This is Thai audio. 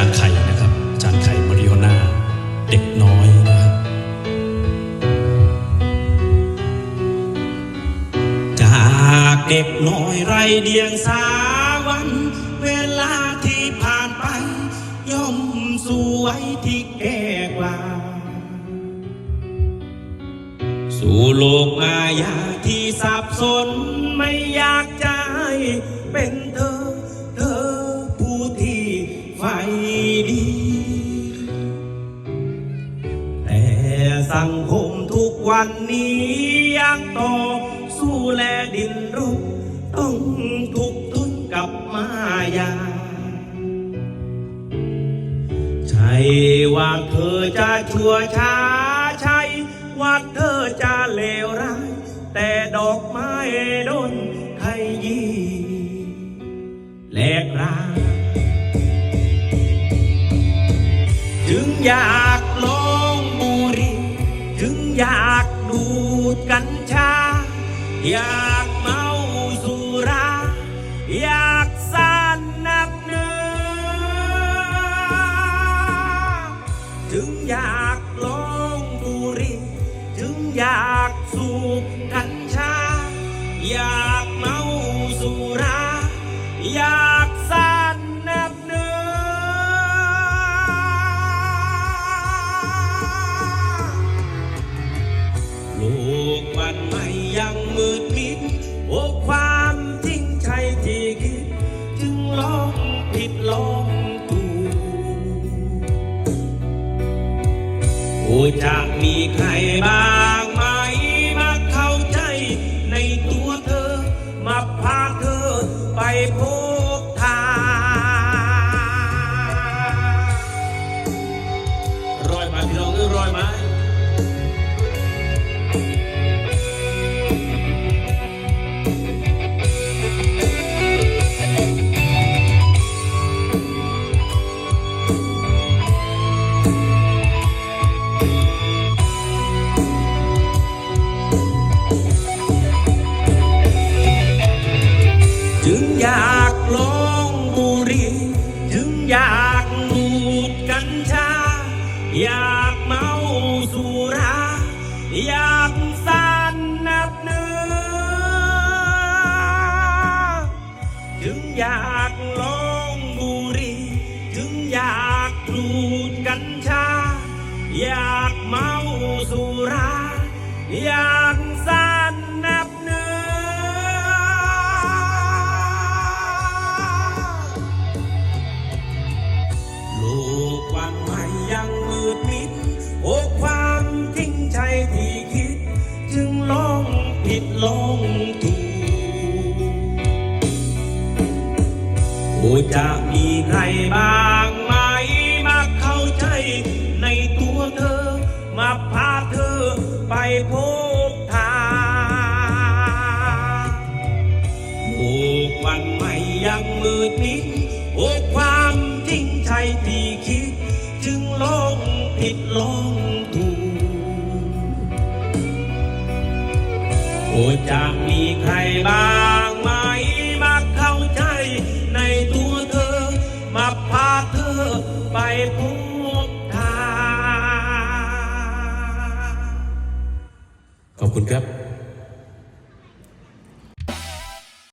ารย์ไข่นะครับอาจารย์ไข่มาริโอนาเด็กน้อยนะครับจากเด็กน้อยไรเดียงสาวัน เวลาที่ผ่านไป ย่อมสวยที่แก่กว่า สู่โลกมายาที่สับสนไม่อยากจะ สังคมทุกวันนี้ยังต่อสู้แลดินรบต้องทุกข์ทนกับมายา ใช่ว่าเธอจะชั่วช้าใช่ว่าเธอจะเลวร้าย แต่ดอกไม้โดนใครยีแหลกราง อยากเมาสุรา อยากสานนักเนื้อจึงอยากลองบุรีจึงอยากสูบกัญชา อยากเมาสุ โอ้จะมีใครบ้างไหมมาเข้าใจในตัวเธอ มาพาเธอไปพบทางรอยมาพี่น้องเออรอยมา จึงอยากลองบุรีจึงอยากดูดกัญชา อยากเมาสุรา อยากสานนับเนื้อจึงอยากลองบุรีจึงอยากดูดกัญชา อยากเมาสุรา อยากสาน ลองถูโอจะมีใครบ้างไหมมาเข้าใจในตัวเธอ มาพาเธอไปพบทางโลกวันใหม่ยังมืดมิดโอ้ความจริงใจที่คิด จึงลองผิดลองถูก จะมีใครบ้างไหมมาเข้าใจในตัวเธอ มาพาเธอไปพบทางขอบคุณครับ